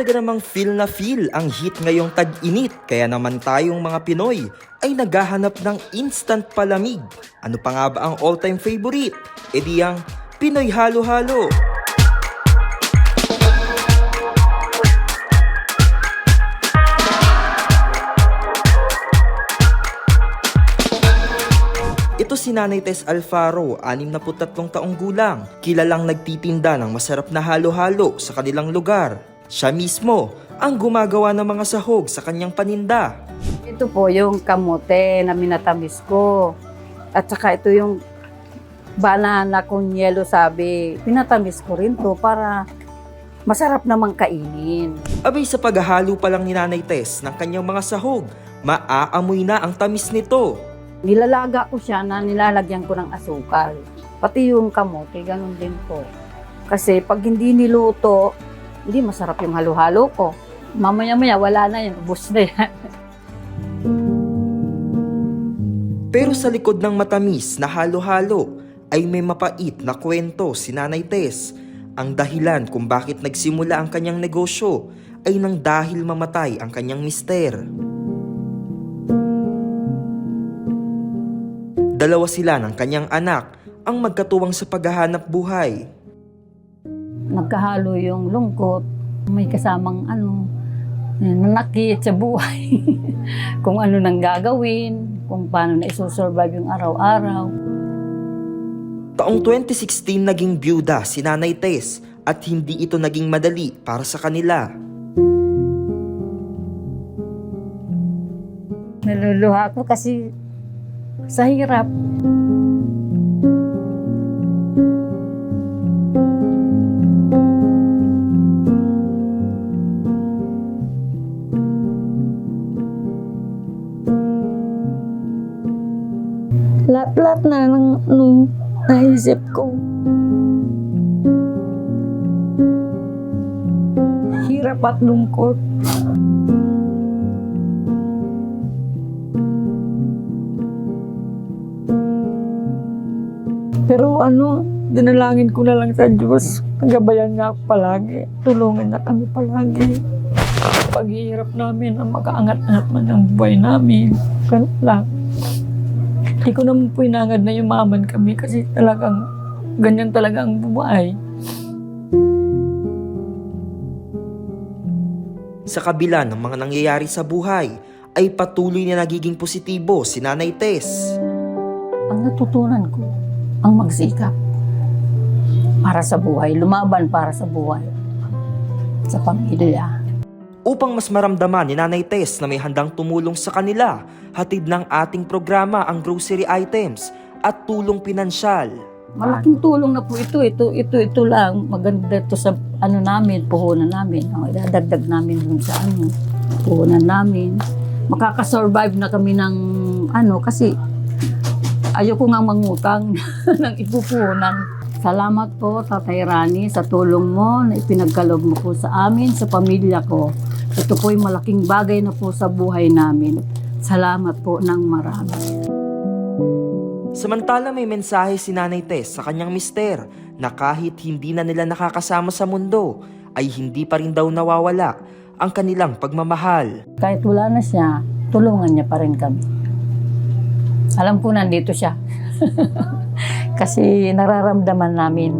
Talaga namang feel na feel ang heat ngayong tag-init. Kaya naman tayong mga Pinoy ay naghahanap ng instant palamig. Ano pa nga ba ang all-time favorite? E di ang Pinoy Halo-Halo. Ito si Nanay Tess Alfaro, 63 taong gulang. Kilalang nagtitinda ng masarap na halo-halo sa kanilang lugar. Siya mismo ang gumagawa ng mga sahog sa kanyang paninda. Ito po yung kamote na minatamis ko. At saka ito yung banana kung yelo sabi. Pinatamis ko rin to para masarap namang kainin. Abay sa paghahalo pa lang ni Nanay Tess ng kanyang mga sahog, maaamoy na ang tamis nito. Nilalaga ko siya na nilalagyan ko ng asukal. Pati yung kamote, ganun din po. Kasi pag hindi niluto, hindi masarap yung halo-halo ko. Mamaya-maya, wala na yun. Ubus na yan. Pero sa likod ng matamis na halo-halo ay may mapait na kwento si Nanay Tess. Ang dahilan kung bakit nagsimula ang kanyang negosyo ay nang dahil mamatay ang kanyang mister. Dalawa sila ng kanyang anak ang magkatuwang sa paghahanap buhay. Nagkahalo yung lungkot. May kasamang ano, nanakit sa buhay. kung ano nang gagawin, kung paano na isusurvive yung araw-araw. Taong 2016 naging byuda si Nanay Tess at hindi ito naging madali para sa kanila. Naluluha ko kasi sa hirap. Lahat-lahat na ng nung naisip ko. Hirap at lungkot. Pero ano, dinalangin ko na lang sa Diyos. Nagabayan niya ako palagi. Tulungan niya kami palagi. Paghihirap namin ang makaangat-angat man ang buhay namin. Ganun lang. Hindi ko naman po inangad na yumaman kami kasi talagang ganyan talaga ang buhay. Sa kabila ng mga nangyayari sa buhay, ay patuloy na nagiging positibo si Nanay Tess. Ang natutunan ko, ang magsikap para sa buhay, lumaban para sa buhay, sa pamilya. Upang mas maramdaman ni Nanay Tess na may handang tumulong sa kanila, hatid ng ating programa ang grocery items at tulong pinansyal. Malaking tulong na po ito. Ito, ito, ito lang. Maganda ito sa ano namin, puhunan namin. O, idadagdag namin dun sa ano, puhunan namin. Makakasurvive na kami ng ano, kasi ayoko nga mangutang ng ipupunan. Salamat po, Tatay Rani, sa tulong mo na ipinagkalog mo po sa amin, sa pamilya ko. Ito po'y malaking bagay na po sa buhay namin. Salamat po ng marami. Samantala may mensahe si Nanay Tess sa kanyang mister na kahit hindi na nila nakakasama sa mundo, ay hindi pa rin daw nawawala ang kanilang pagmamahal. kahit wala na siya, tulungan niya pa rin kami. Alam ko nandito siya. Kasi nararamdaman namin.